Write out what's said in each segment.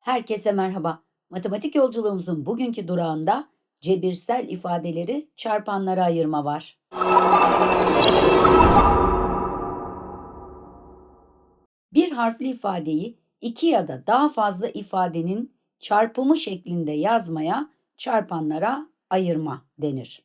Herkese merhaba. Matematik yolculuğumuzun bugünkü durağında cebirsel ifadeleri çarpanlara ayırma var. Bir harfli ifadeyi iki ya da daha fazla ifadenin çarpımı şeklinde yazmaya çarpanlara ayırma denir.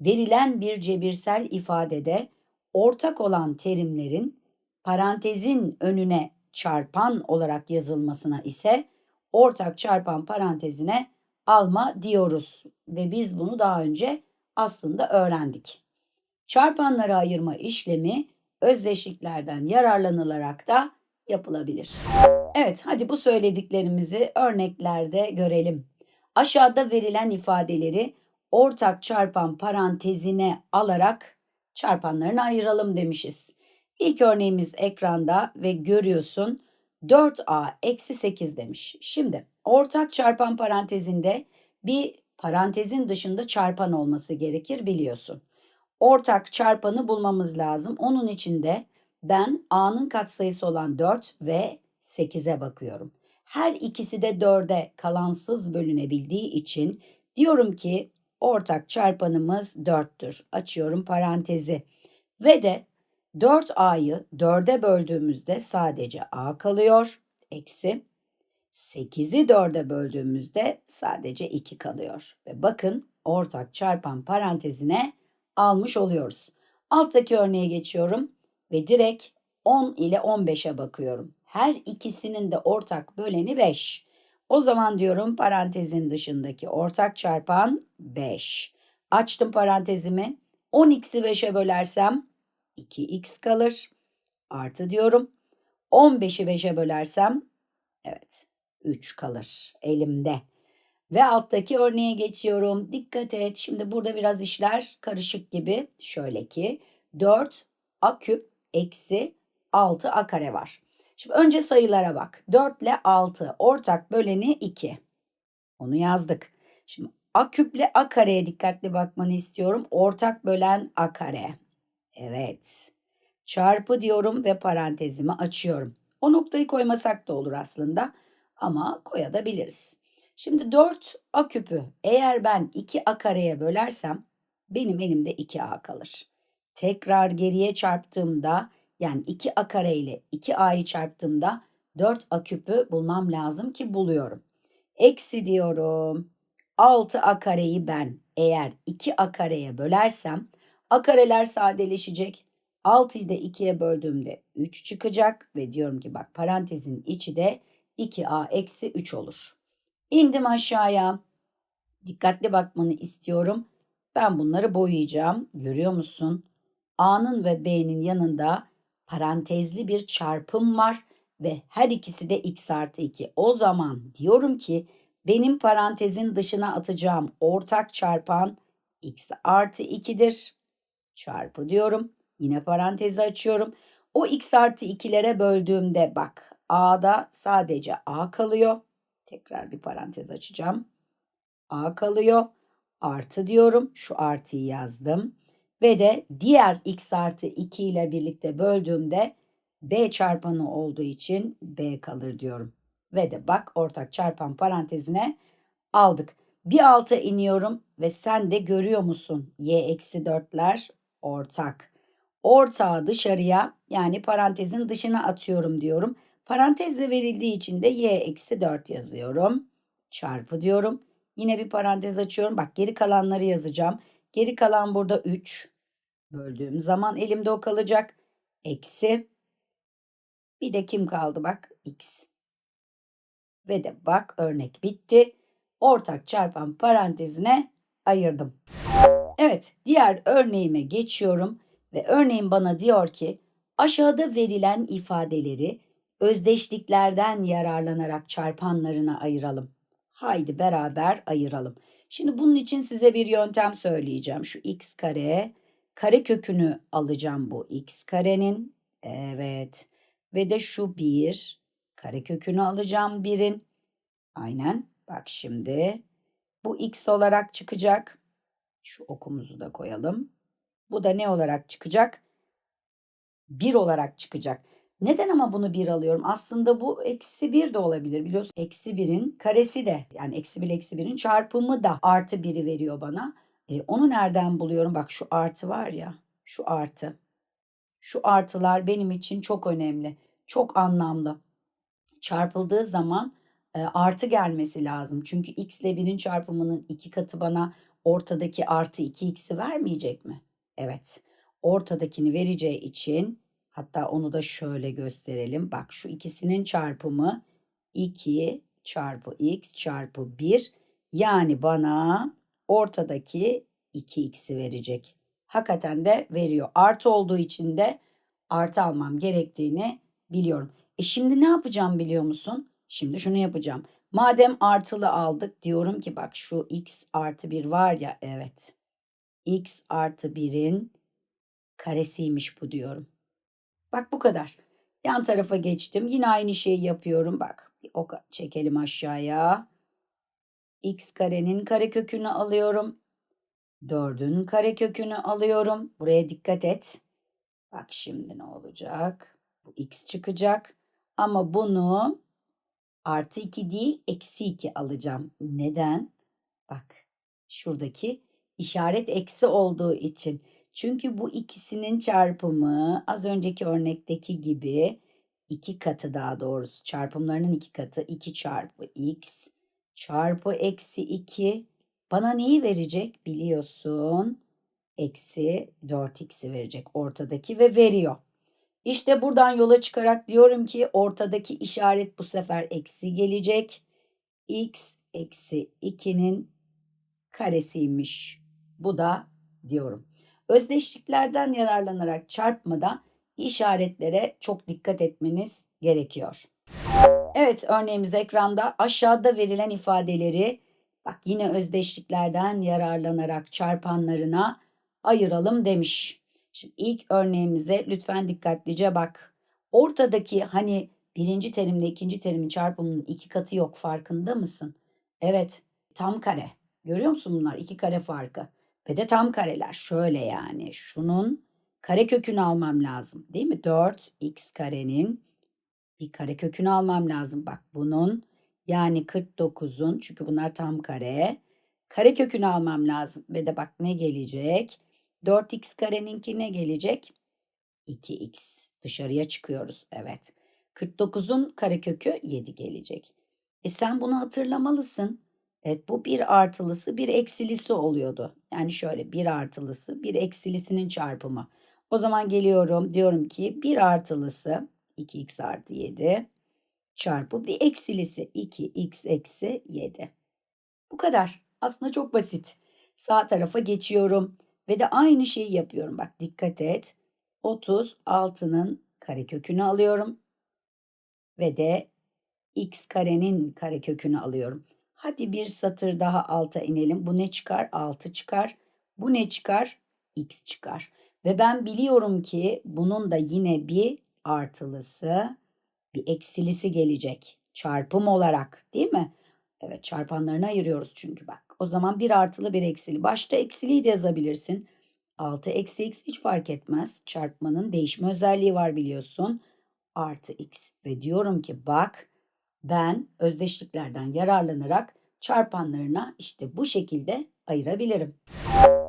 Verilen bir cebirsel ifadede ortak olan terimlerin parantezin önüne çarpan olarak yazılmasına ise ortak çarpan parantezine alma diyoruz ve biz bunu daha önce aslında öğrendik. Çarpanlara ayırma işlemi özdeşliklerden yararlanılarak da yapılabilir. Evet, hadi bu söylediklerimizi örneklerde görelim. Aşağıda verilen ifadeleri ortak çarpan parantezine alarak çarpanlarını ayıralım demişiz. İlk örneğimiz ekranda ve görüyorsun 4a eksi 8 demiş. Şimdi ortak çarpan parantezinde bir parantezin dışında çarpan olması gerekir biliyorsun. Ortak çarpanı bulmamız lazım. Onun için de ben a'nın katsayısı olan 4 ve 8'e bakıyorum. Her ikisi de 4'e kalansız bölünebildiği için diyorum ki ortak çarpanımız 4'tür. Açıyorum parantezi. Ve de 4a'yı 4'e böldüğümüzde sadece a kalıyor. Eksi 8'i 4'e böldüğümüzde sadece 2 kalıyor. Ve bakın ortak çarpan parantezine almış oluyoruz. Alttaki örneğe geçiyorum ve direkt 10 ile 15'e bakıyorum. Her ikisinin de ortak böleni 5. O zaman diyorum parantezin dışındaki ortak çarpan 5. Açtım parantezimi. 10x'i 5'e bölersem 2x kalır. Artı diyorum. 15'i 5'e bölersem evet 3 kalır elimde. Ve alttaki örneğe geçiyorum. Dikkat et. Şimdi burada biraz işler karışık gibi. Şöyle ki 4 a küp eksi 6 a kare var. Şimdi önce sayılara bak. 4 ile 6 ortak böleni 2. Onu yazdık. Şimdi a küple a kareye dikkatli bakmanı istiyorum. Ortak bölen a kare. Evet. Çarpı diyorum ve parantezimi açıyorum. O noktayı koymasak da olur aslında ama koyabiliriz. Şimdi 4 a küpü eğer ben 2 a kareye bölersem benim elimde 2a kalır. Tekrar geriye çarptığımda yani 2a kare ile 2a'yı çarptığımda 4a küpü bulmam lazım ki buluyorum. Eksi diyorum. 6a kareyi ben eğer 2a kareye bölersem a kareler sadeleşecek. 6'yı da 2'ye böldüğümde 3 çıkacak ve diyorum ki bak parantezin içi de 2a eksi 3 olur. İndim aşağıya. Dikkatli bakmanı istiyorum. Ben bunları boyayacağım. Görüyor musun? A'nın ve B'nin yanında parantezli bir çarpım var ve her ikisi de x artı 2. O zaman diyorum ki benim parantezin dışına atacağım ortak çarpan x artı 2'dir. Çarpı diyorum. Yine parantezi açıyorum. O x artı 2'lere böldüğümde bak A'da sadece A kalıyor. Tekrar bir parantez açacağım. A kalıyor. Artı diyorum. Şu artıyı yazdım. Ve de diğer x artı 2 ile birlikte böldüğümde b çarpanı olduğu için b kalır diyorum. Ve de bak ortak çarpan parantezine aldık. Bir alta iniyorum ve sen de görüyor musun? y eksi 4'ler ortak. Ortağı dışarıya yani parantezin dışına atıyorum diyorum. Parantezle verildiği için de y eksi 4 yazıyorum. Çarpı diyorum. Yine bir parantez açıyorum. Bak geri kalanları yazacağım. Geri kalan burada 3. Böldüğüm zaman elimde o kalacak. Eksi. Bir de kim kaldı bak? X. Ve de bak örnek bitti. Ortak çarpan parantezine ayırdım. Evet diğer örneğime geçiyorum. Ve örneğin bana diyor ki aşağıda verilen ifadeleri özdeşliklerden yararlanarak çarpanlarına ayıralım. Haydi beraber ayıralım. Şimdi bunun için size bir yöntem söyleyeceğim. Şu x kare, kare kökünü alacağım bu x karenin. Evet. Ve de şu bir, kare kökünü alacağım birin. Aynen. Bak şimdi. Bu x olarak çıkacak. Şu okumuzu da koyalım. Bu da ne olarak çıkacak? 1 olarak çıkacak. Neden ama bunu 1 alıyorum? Aslında bu eksi 1 de olabilir biliyorsun. Eksi 1'in karesi de yani eksi 1 ile eksi 1'in çarpımı da artı 1'i veriyor bana. E, onu nereden buluyorum? Bak şu artı var ya şu artı. Şu artılar benim için çok önemli. Çok anlamlı. Çarpıldığı zaman e, artı gelmesi lazım. Çünkü x ile 1'in çarpımının 2 katı bana ortadaki artı 2x'i vermeyecek mi? Evet. Ortadakini vereceği için hatta onu da şöyle gösterelim. Bak şu ikisinin çarpımı 2 çarpı x çarpı 1 yani bana ortadaki 2x'i verecek. Hakikaten de veriyor. Artı olduğu için de artı almam gerektiğini biliyorum. E şimdi ne yapacağım biliyor musun? Şimdi şunu yapacağım. Madem artılı aldık diyorum ki bak şu x artı 1 var ya evet. x artı 1'in karesiymiş bu diyorum. Bak bu kadar. Yan tarafa geçtim. Yine aynı şeyi yapıyorum. Bak bir ok çekelim aşağıya. x karenin karekökünü alıyorum. 4'ün karekökünü alıyorum. Buraya dikkat et. Bak şimdi ne olacak? Bu x çıkacak. Ama bunu artı 2 değil eksi 2 alacağım. Neden? Bak şuradaki işaret eksi olduğu için. Çünkü bu ikisinin çarpımı az önceki örnekteki gibi iki katı daha doğrusu çarpımlarının iki katı 2 çarpı x çarpı eksi 2 bana neyi verecek biliyorsun? Eksi 4x'i verecek ortadaki ve veriyor. İşte buradan yola çıkarak diyorum ki ortadaki işaret bu sefer eksi gelecek. x eksi 2'nin karesiymiş. Bu da diyorum. Özdeşliklerden yararlanarak çarpmada işaretlere çok dikkat etmeniz gerekiyor. Evet örneğimiz ekranda aşağıda verilen ifadeleri bak yine özdeşliklerden yararlanarak çarpanlarına ayıralım demiş. Şimdi ilk örneğimize lütfen dikkatlice bak. Ortadaki hani birinci terimle ikinci terimin çarpımının iki katı yok farkında mısın? Evet tam kare. Görüyor musun bunlar? iki kare farkı. Ve de tam kareler. Şöyle yani şunun kare kökünü almam lazım. Değil mi? 4x karenin bir kare kökünü almam lazım. Bak bunun yani 49'un çünkü bunlar tam kare. Kare kökünü almam lazım. Ve de bak ne gelecek? 4x kareninki ne gelecek? 2x. Dışarıya çıkıyoruz. Evet. 49'un karekökü 7 gelecek. E sen bunu hatırlamalısın. Evet bu bir artılısı bir eksilisi oluyordu. Yani şöyle bir artılısı bir eksilisinin çarpımı. O zaman geliyorum diyorum ki bir artılısı 2x artı 7 çarpı bir eksilisi 2x eksi 7. Bu kadar. Aslında çok basit. Sağ tarafa geçiyorum. Ve de aynı şeyi yapıyorum. Bak dikkat et. 36'nın karekökünü alıyorum. Ve de x karenin karekökünü alıyorum. Hadi bir satır daha alta inelim. Bu ne çıkar? 6 çıkar. Bu ne çıkar? x çıkar. Ve ben biliyorum ki bunun da yine bir artılısı, bir eksilisi gelecek. Çarpım olarak değil mi? Evet çarpanlarını ayırıyoruz çünkü bak. O zaman bir artılı bir eksili. Başta eksiliyi de yazabilirsin. 6 eksi x hiç fark etmez. Çarpmanın değişme özelliği var biliyorsun. Artı x. Ve diyorum ki bak ben özdeşliklerden yararlanarak çarpanlarına işte bu şekilde ayırabilirim.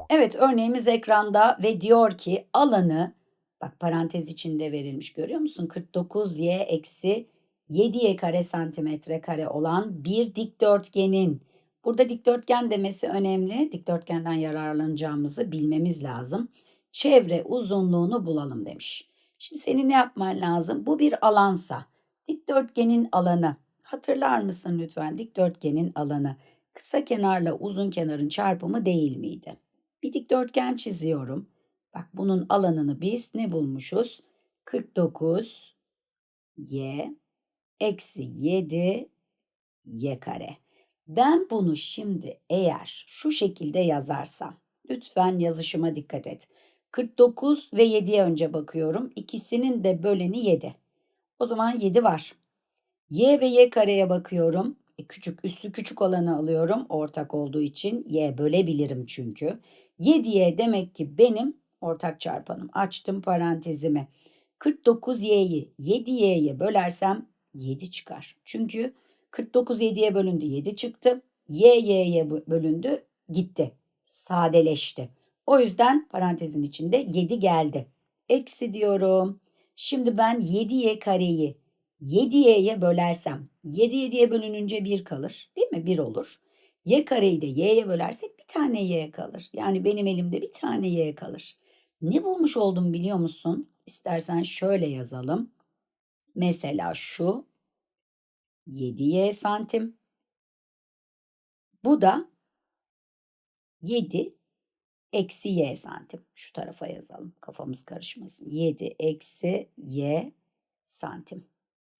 Evet örneğimiz ekranda ve diyor ki alanı bak parantez içinde verilmiş görüyor musun? 49y eksi 7y kare santimetre kare olan bir dikdörtgenin Burada dikdörtgen demesi önemli. Dikdörtgenden yararlanacağımızı bilmemiz lazım. Çevre uzunluğunu bulalım demiş. Şimdi senin ne yapman lazım? Bu bir alansa dikdörtgenin alanı hatırlar mısın lütfen dikdörtgenin alanı kısa kenarla uzun kenarın çarpımı değil miydi? Bir dikdörtgen çiziyorum. Bak bunun alanını biz ne bulmuşuz? 49 y eksi 7 y kare. Ben bunu şimdi eğer şu şekilde yazarsam, lütfen yazışıma dikkat et. 49 ve 7'ye önce bakıyorum. İkisinin de böleni 7. O zaman 7 var. Y ve y kareye bakıyorum. E, küçük üstü küçük olanı alıyorum ortak olduğu için. Y bölebilirim çünkü. 7'ye demek ki benim ortak çarpanım. Açtım parantezimi. 49y'yi 7y'ye bölersem 7 çıkar. Çünkü 49 7'ye bölündü 7 çıktı. Y y'ye bölündü gitti. Sadeleşti. O yüzden parantezin içinde 7 geldi. Eksi diyorum. Şimdi ben 7y kareyi 7y'ye bölersem 7 7'ye bölününce 1 kalır. Değil mi? 1 olur. Y kareyi de y'ye bölersek bir tane y kalır. Yani benim elimde bir tane y kalır. Ne bulmuş oldum biliyor musun? İstersen şöyle yazalım. Mesela şu 7y santim. Bu da 7 eksi y santim. Şu tarafa yazalım. Kafamız karışmasın. 7 eksi y santim.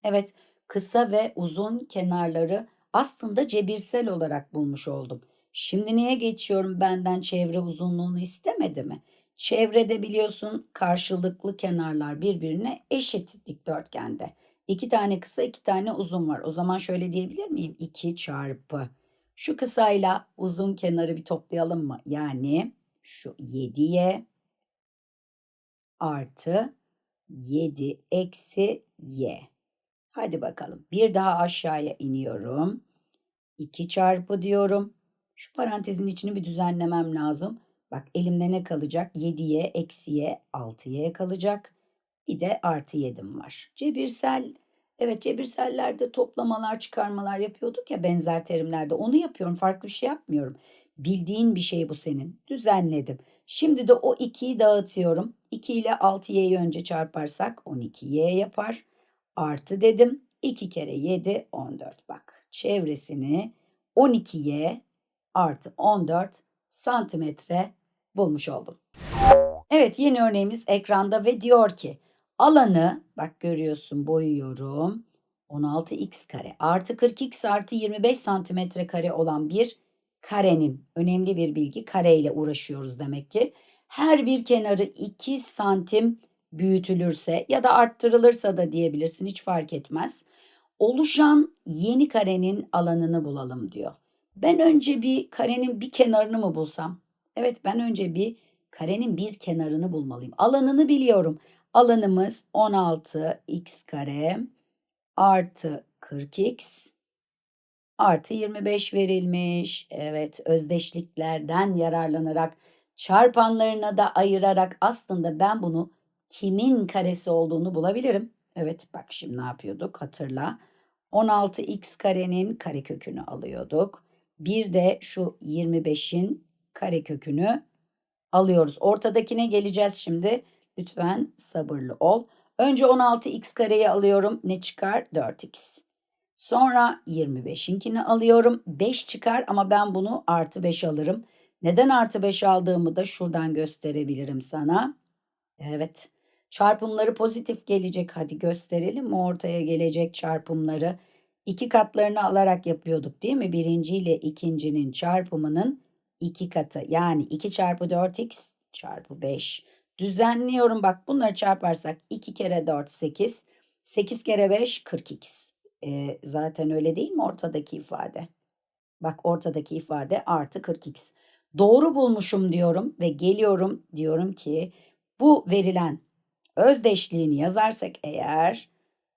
Evet, kısa ve uzun kenarları aslında cebirsel olarak bulmuş oldum. Şimdi neye geçiyorum? Benden çevre uzunluğunu istemedi mi? Çevrede biliyorsun karşılıklı kenarlar birbirine eşit dikdörtgende. İki tane kısa, iki tane uzun var. O zaman şöyle diyebilir miyim? 2 çarpı. Şu kısayla uzun kenarı bir toplayalım mı? Yani şu 7y artı 7 eksi y. Hadi bakalım. Bir daha aşağıya iniyorum. 2 çarpı diyorum. Şu parantezin içini bir düzenlemem lazım. Bak elimde ne kalacak? 7y eksi y 6y kalacak. Bir de artı 7'm var. Cebirsel Evet cebirsellerde toplamalar çıkarmalar yapıyorduk ya benzer terimlerde. Onu yapıyorum farklı bir şey yapmıyorum. Bildiğin bir şey bu senin. Düzenledim. Şimdi de o 2'yi dağıtıyorum. 2 ile 6y'yi önce çarparsak 12y yapar. Artı dedim. 2 kere 7 14 bak. Çevresini 12y artı 14 santimetre bulmuş oldum. Evet yeni örneğimiz ekranda ve diyor ki alanı bak görüyorsun boyuyorum 16x kare artı 40x artı 25 santimetre kare olan bir karenin önemli bir bilgi kareyle uğraşıyoruz demek ki. Her bir kenarı 2 santim büyütülürse ya da arttırılırsa da diyebilirsin hiç fark etmez. Oluşan yeni karenin alanını bulalım diyor. Ben önce bir karenin bir kenarını mı bulsam? Evet ben önce bir karenin bir kenarını bulmalıyım. Alanını biliyorum. Alanımız 16x kare artı 40x artı 25 verilmiş. Evet özdeşliklerden yararlanarak çarpanlarına da ayırarak aslında ben bunu kimin karesi olduğunu bulabilirim. Evet bak şimdi ne yapıyorduk hatırla. 16x karenin karekökünü alıyorduk. Bir de şu 25'in karekökünü alıyoruz. Ortadakine geleceğiz şimdi. Lütfen sabırlı ol. Önce 16x kareyi alıyorum. Ne çıkar? 4x. Sonra 25'inkini alıyorum. 5 çıkar ama ben bunu artı 5 alırım. Neden artı 5 aldığımı da şuradan gösterebilirim sana. Evet. Çarpımları pozitif gelecek. Hadi gösterelim ortaya gelecek çarpımları? İki katlarını alarak yapıyorduk değil mi? Birinci ile ikincinin çarpımının iki katı. Yani 2 çarpı 4x çarpı 5. Düzenliyorum bak bunları çarparsak 2 kere 4 8. 8 kere 5 40x. E, zaten öyle değil mi ortadaki ifade? Bak ortadaki ifade artı 40x. Doğru bulmuşum diyorum ve geliyorum diyorum ki bu verilen özdeşliğini yazarsak eğer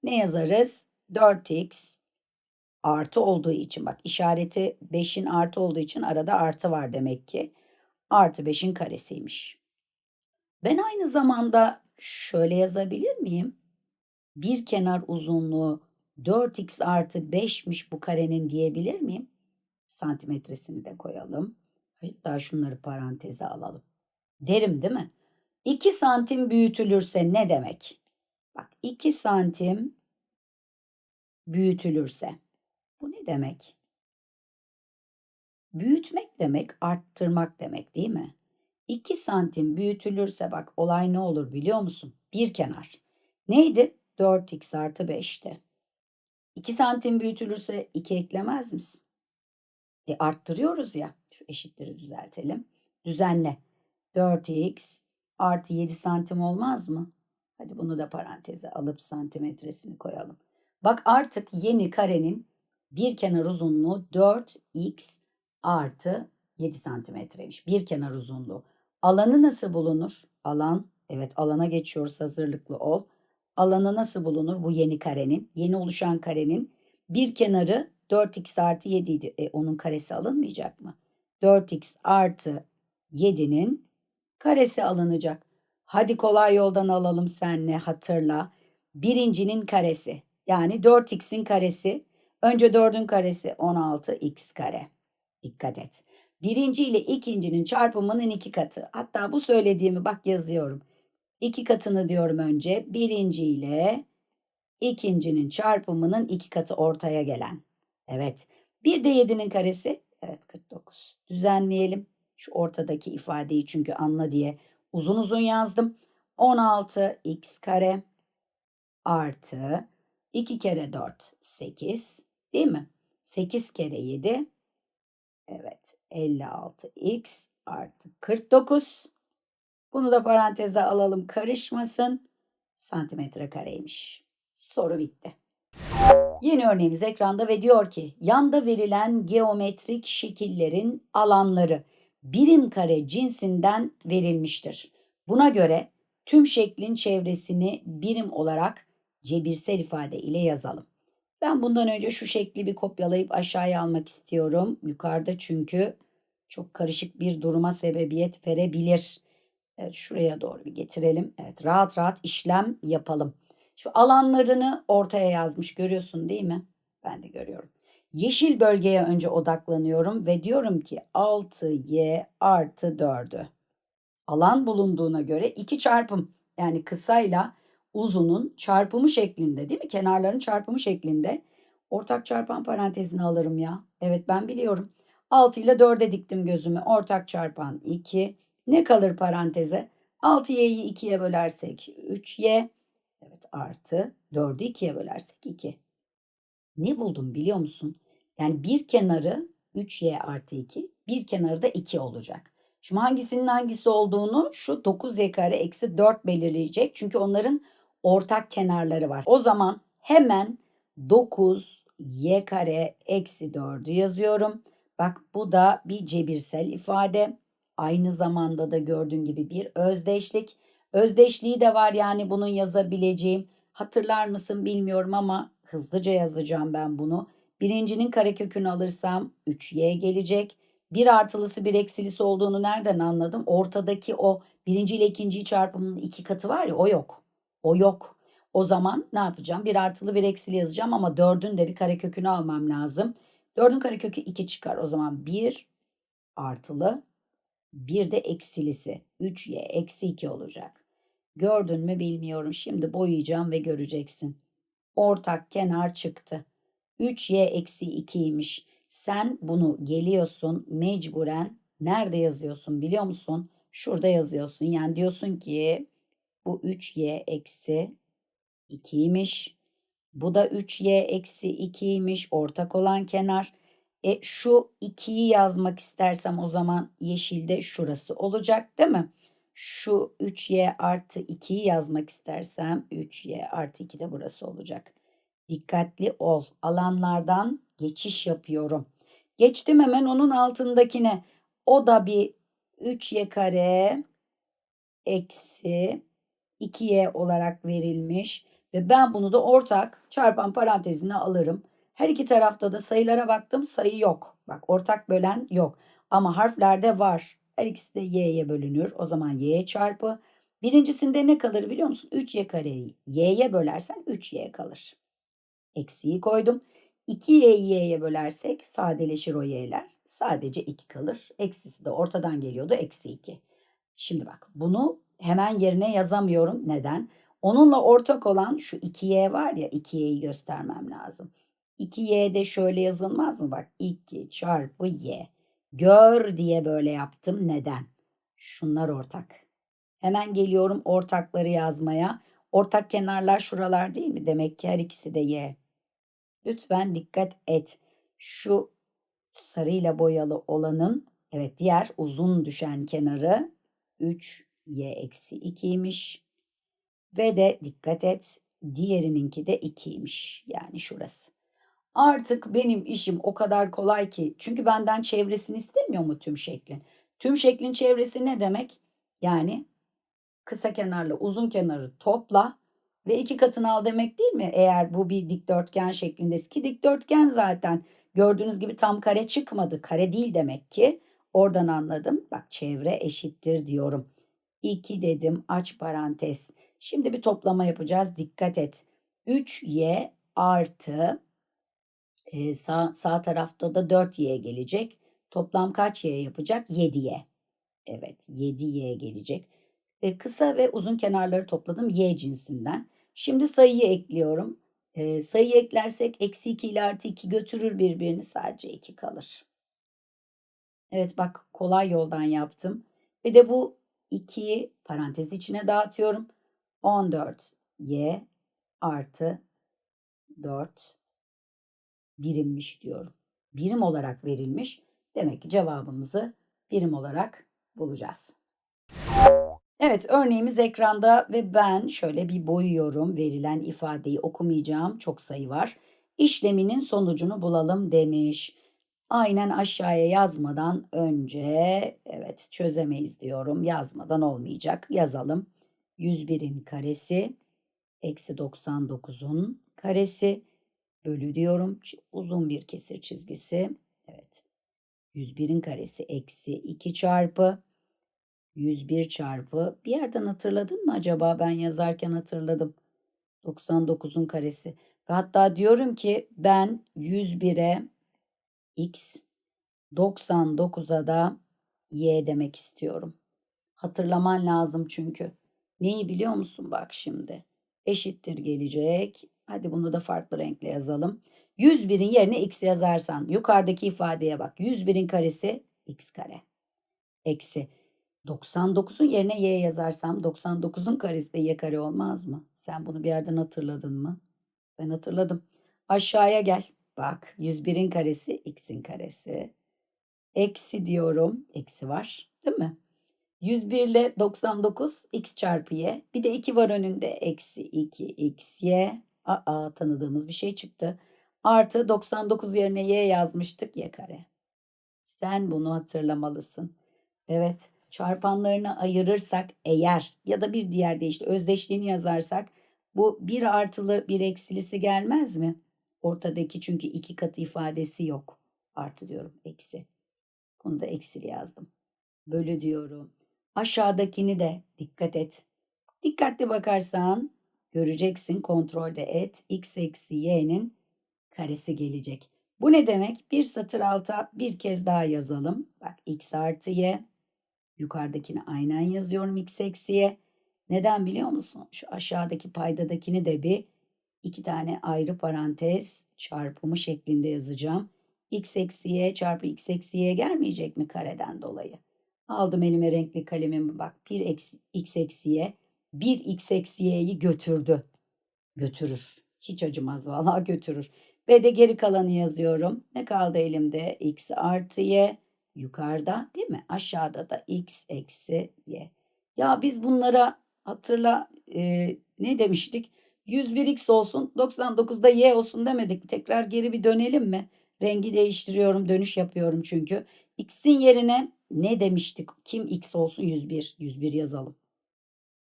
ne yazarız? 4x artı olduğu için bak işareti 5'in artı olduğu için arada artı var demek ki. Artı 5'in karesiymiş. Ben aynı zamanda şöyle yazabilir miyim? Bir kenar uzunluğu 4x artı 5'miş bu karenin diyebilir miyim? Santimetresini de koyalım. Hatta şunları paranteze alalım. Derim değil mi? 2 santim büyütülürse ne demek? Bak 2 santim büyütülürse. Bu ne demek? Büyütmek demek arttırmak demek değil mi? 2 santim büyütülürse bak olay ne olur biliyor musun? Bir kenar. Neydi? 4x artı 5'ti. 2 santim büyütülürse 2 eklemez misin? E arttırıyoruz ya. Şu eşitleri düzeltelim. Düzenle. 4x artı 7 santim olmaz mı? Hadi bunu da paranteze alıp santimetresini koyalım. Bak artık yeni karenin bir kenar uzunluğu 4x artı 7 santimetreymiş. Bir kenar uzunluğu. Alanı nasıl bulunur? Alan, evet alana geçiyoruz hazırlıklı ol. Alanı nasıl bulunur bu yeni karenin? Yeni oluşan karenin bir kenarı 4x artı 7 idi. E, onun karesi alınmayacak mı? 4x artı 7'nin karesi alınacak. Hadi kolay yoldan alalım senle hatırla. Birincinin karesi yani 4x'in karesi. Önce 4'ün karesi 16x kare. Dikkat et. Birinci ile ikincinin çarpımının iki katı. Hatta bu söylediğimi bak yazıyorum. İki katını diyorum önce. Birinci ile ikincinin çarpımının iki katı ortaya gelen. Evet. Bir de 7'nin karesi. Evet 49. Düzenleyelim. Şu ortadaki ifadeyi çünkü anla diye uzun uzun yazdım. 16x kare artı 2 kere 4 8 değil mi? 8 kere 7 evet 56x artı 49. Bunu da paranteze alalım karışmasın. Santimetre kareymiş. Soru bitti. Yeni örneğimiz ekranda ve diyor ki yanda verilen geometrik şekillerin alanları birim kare cinsinden verilmiştir. Buna göre tüm şeklin çevresini birim olarak cebirsel ifade ile yazalım. Ben bundan önce şu şekli bir kopyalayıp aşağıya almak istiyorum. Yukarıda çünkü çok karışık bir duruma sebebiyet verebilir. Evet şuraya doğru bir getirelim. Evet rahat rahat işlem yapalım. Şu alanlarını ortaya yazmış görüyorsun değil mi? Ben de görüyorum. Yeşil bölgeye önce odaklanıyorum ve diyorum ki 6y artı 4'ü. Alan bulunduğuna göre 2 çarpım yani kısayla uzunun çarpımı şeklinde değil mi? Kenarların çarpımı şeklinde. Ortak çarpan parantezini alırım ya. Evet ben biliyorum. 6 ile 4'e diktim gözümü. Ortak çarpan 2. Ne kalır paranteze? 6y'yi 2'ye bölersek 3y. Evet artı 4'ü 2'ye bölersek 2. Ne buldum biliyor musun? Yani bir kenarı 3y artı 2, bir kenarı da 2 olacak. Şimdi hangisinin hangisi olduğunu şu 9y kare eksi 4 belirleyecek. Çünkü onların ortak kenarları var. O zaman hemen 9y kare eksi 4'ü yazıyorum. Bak bu da bir cebirsel ifade. Aynı zamanda da gördüğün gibi bir özdeşlik. Özdeşliği de var yani bunun yazabileceğim. Hatırlar mısın bilmiyorum ama hızlıca yazacağım ben bunu. Birincinin karekökünü alırsam 3y gelecek. Bir artılısı bir eksilisi olduğunu nereden anladım? Ortadaki o birinci ile ikinci çarpımının iki katı var ya o yok. O yok. O zaman ne yapacağım? Bir artılı bir eksili yazacağım ama dördün de bir karekökünü almam lazım. Dördün karekökü 2 çıkar. O zaman 1 artılı bir de eksilisi 3y eksi 2 olacak. Gördün mü bilmiyorum. Şimdi boyayacağım ve göreceksin. Ortak kenar çıktı. 3y eksi 2'ymiş. Sen bunu geliyorsun mecburen nerede yazıyorsun biliyor musun? Şurada yazıyorsun. Yani diyorsun ki bu 3y eksi 2'ymiş. Bu da 3y eksi 2'ymiş. Ortak olan kenar. E şu 2'yi yazmak istersem o zaman yeşilde şurası olacak değil mi? Şu 3y artı 2'yi yazmak istersem 3y artı 2 de burası olacak. Dikkatli ol. Alanlardan geçiş yapıyorum. Geçtim hemen onun altındakine. O da bir 3y kare eksi 2y olarak verilmiş. Ve ben bunu da ortak çarpan parantezine alırım. Her iki tarafta da sayılara baktım sayı yok. Bak ortak bölen yok. Ama harflerde var. Her ikisi de y'ye bölünür. O zaman y çarpı. Birincisinde ne kalır biliyor musun? 3y kareyi y'ye bölersen 3y kalır. Eksiği koydum. 2y'yi y'ye bölersek sadeleşir o y'ler. Sadece 2 kalır. Eksisi de ortadan geliyordu. Eksi 2. Şimdi bak bunu hemen yerine yazamıyorum. Neden? Onunla ortak olan şu 2y var ya 2y'yi göstermem lazım. 2y de şöyle yazılmaz mı? Bak 2 çarpı y. Gör diye böyle yaptım. Neden? Şunlar ortak. Hemen geliyorum ortakları yazmaya. Ortak kenarlar şuralar değil mi? Demek ki her ikisi de y. Lütfen dikkat et. Şu sarıyla boyalı olanın evet diğer uzun düşen kenarı 3y eksi 2'ymiş. Ve de dikkat et diğerininki de 2'ymiş. Yani şurası. Artık benim işim o kadar kolay ki. Çünkü benden çevresini istemiyor mu tüm şeklin? Tüm şeklin çevresi ne demek? Yani kısa kenarla uzun kenarı topla ve iki katını al demek değil mi? Eğer bu bir dikdörtgen şeklindeyse ki dikdörtgen zaten gördüğünüz gibi tam kare çıkmadı. Kare değil demek ki. Oradan anladım. Bak çevre eşittir diyorum. 2 dedim aç parantez. Şimdi bir toplama yapacağız. Dikkat et. 3y artı e, sağ, sağ tarafta da 4y gelecek. Toplam kaç y yapacak? 7y. Evet 7y gelecek. E, kısa ve uzun kenarları topladım y cinsinden. Şimdi sayıyı ekliyorum. E, sayıyı eklersek eksi 2 ile artı 2 götürür birbirini sadece 2 kalır. Evet bak kolay yoldan yaptım. Ve de bu 2'yi parantez içine dağıtıyorum. 14y artı 4 birimmiş diyorum. Birim olarak verilmiş. Demek ki cevabımızı birim olarak bulacağız. Evet örneğimiz ekranda ve ben şöyle bir boyuyorum. Verilen ifadeyi okumayacağım. Çok sayı var. İşleminin sonucunu bulalım demiş. Aynen aşağıya yazmadan önce evet çözemeyiz diyorum. Yazmadan olmayacak. Yazalım. 101'in karesi eksi 99'un karesi bölü diyorum. Uzun bir kesir çizgisi. Evet. 101'in karesi eksi 2 çarpı 101 çarpı bir yerden hatırladın mı acaba? Ben yazarken hatırladım. 99'un karesi. Ve hatta diyorum ki ben 101'e x 99'a da y demek istiyorum. Hatırlaman lazım çünkü. Neyi biliyor musun bak şimdi? Eşittir gelecek. Hadi bunu da farklı renkle yazalım. 101'in yerine x yazarsan yukarıdaki ifadeye bak. 101'in karesi x kare. Eksi 99'un yerine y yazarsam 99'un karesi de y kare olmaz mı? Sen bunu bir yerden hatırladın mı? Ben hatırladım. Aşağıya gel. Bak 101'in karesi x'in karesi. Eksi diyorum. Eksi var. Değil mi? 101 ile 99 x çarpı y. Bir de 2 var önünde. Eksi 2 x y. Aa tanıdığımız bir şey çıktı. Artı 99 yerine y yazmıştık y kare. Sen bunu hatırlamalısın. Evet çarpanlarını ayırırsak eğer ya da bir diğer deyişle özdeşliğini yazarsak bu bir artılı bir eksilisi gelmez mi? Ortadaki çünkü iki katı ifadesi yok. Artı diyorum eksi. Bunu da eksili yazdım. Bölü diyorum. Aşağıdakini de dikkat et. Dikkatli bakarsan göreceksin kontrolde et. x eksi y'nin karesi gelecek. Bu ne demek? Bir satır alta bir kez daha yazalım. Bak x artı y. Yukarıdakini aynen yazıyorum x eksi y. Neden biliyor musun? Şu aşağıdaki paydadakini de bir iki tane ayrı parantez çarpımı şeklinde yazacağım. x eksi y çarpı x eksi y gelmeyecek mi kareden dolayı? Aldım elime renkli kalemimi bak. 1 eksi, x eksi y 1 x eksi y'yi götürdü. Götürür. Hiç acımaz vallahi götürür. Ve de geri kalanı yazıyorum. Ne kaldı elimde? x artı y yukarıda değil mi? Aşağıda da x eksi y. Ya biz bunlara hatırla e, ne demiştik? 101x olsun 99'da y olsun demedik. Tekrar geri bir dönelim mi? Rengi değiştiriyorum dönüş yapıyorum çünkü. X'in yerine ne demiştik? Kim x olsun 101. 101 yazalım.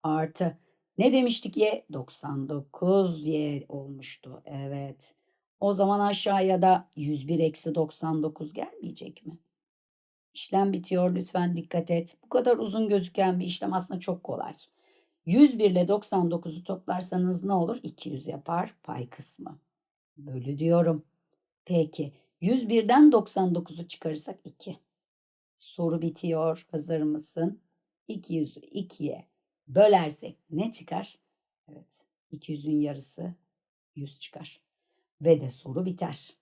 Artı ne demiştik y? 99 y olmuştu. Evet. O zaman aşağıya da 101 eksi 99 gelmeyecek mi? İşlem bitiyor. Lütfen dikkat et. Bu kadar uzun gözüken bir işlem aslında çok kolay. 101 ile 99'u toplarsanız ne olur? 200 yapar pay kısmı. Bölü diyorum. Peki 101'den 99'u çıkarırsak 2. Soru bitiyor. Hazır mısın? 200'ü 2'ye bölersek ne çıkar? Evet 200'ün yarısı 100 çıkar. Ve de soru biter.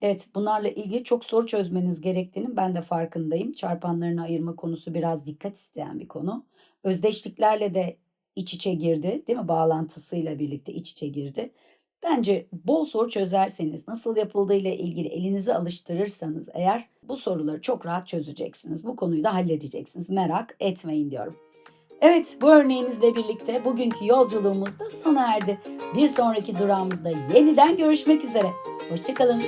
Evet bunlarla ilgili çok soru çözmeniz gerektiğinin ben de farkındayım. Çarpanlarını ayırma konusu biraz dikkat isteyen bir konu. Özdeşliklerle de iç içe girdi değil mi? Bağlantısıyla birlikte iç içe girdi. Bence bol soru çözerseniz, nasıl yapıldığı ile ilgili elinizi alıştırırsanız eğer bu soruları çok rahat çözeceksiniz. Bu konuyu da halledeceksiniz. Merak etmeyin diyorum. Evet bu örneğimizle birlikte bugünkü yolculuğumuz da sona erdi. Bir sonraki durağımızda yeniden görüşmek üzere. Hoşçakalın.